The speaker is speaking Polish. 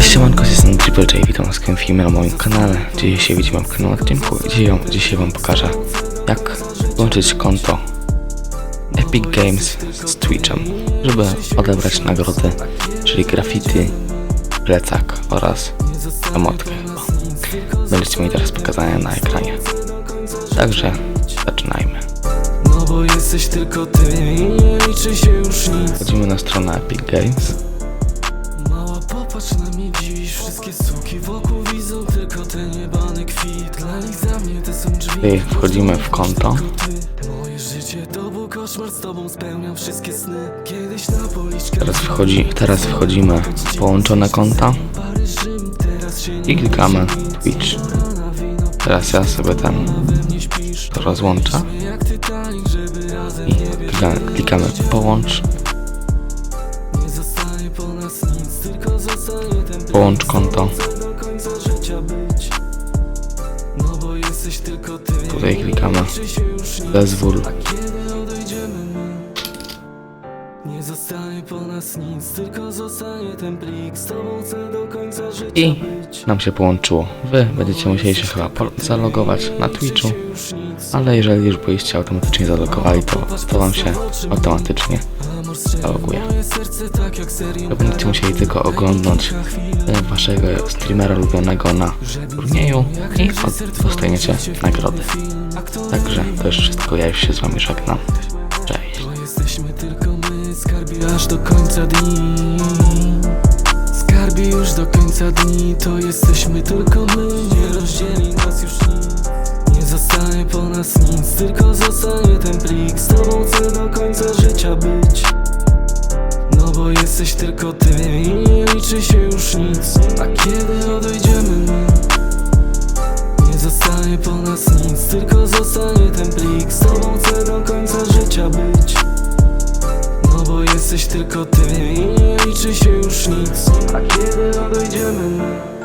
Siemanko, jestem Triple J, witam was w filmie na moim kanale. Dzisiaj się widzimy w kolejnym odcinku, ją, dzisiaj wam pokażę, jak łączyć konto Epic Games z Twitchem, żeby odebrać nagrody, czyli graffiti, plecak oraz emotkę. Będziecie mieli teraz pokazane na ekranie. Także zaczynajmy. No bo jesteś tylko ty i nie liczy się już nic Wchodzimy na stronę Epic Games. Popatrz na mnie dziś Wszystkie suki wokół widzą tylko ten jebany kwit Dla nich za mnie te są drzwi. Tutaj wchodzimy w konto. Moje życie to był koszmar Z tobą spełniam wszystkie sny. Kiedyś na policzkę Teraz, wchodzi, teraz wchodzimy w połączone konta. I klikamy Twitch. Teraz ja sobie ten rozłączę. I klikamy połącz, tylko ty Tutaj klikamy Zezwól. I nam się połączyło. Wy będziecie musieli się chyba zalogować na Twitchu, ale jeżeli już byliście automatycznie zalogowali, to, to wam się automatycznie Moje serce tak musieli tylko oglądać e, waszego streamera ulubionego na turnieju i dostaniecie nagrody. Także to już wszystko, ja już się z wami żegnam. Cześć. Jesteśmy tylko my, skarbie aż do końca dni. Skarbie już do końca dni, to jesteśmy tylko my. Nie rozdzieli nas już nic. Nie zostanie po nas nic, tylko zostanie ten plik. Z tobą chcę do końca życia być No bo jesteś tylko ty i nie liczy się już nic. A kiedy odejdziemy my nie zostanie po nas nic, tylko zostanie ten plik. Z tobą chcę do końca życia być. No bo jesteś tylko ty i nie liczy się już nic. A kiedy odejdziemy my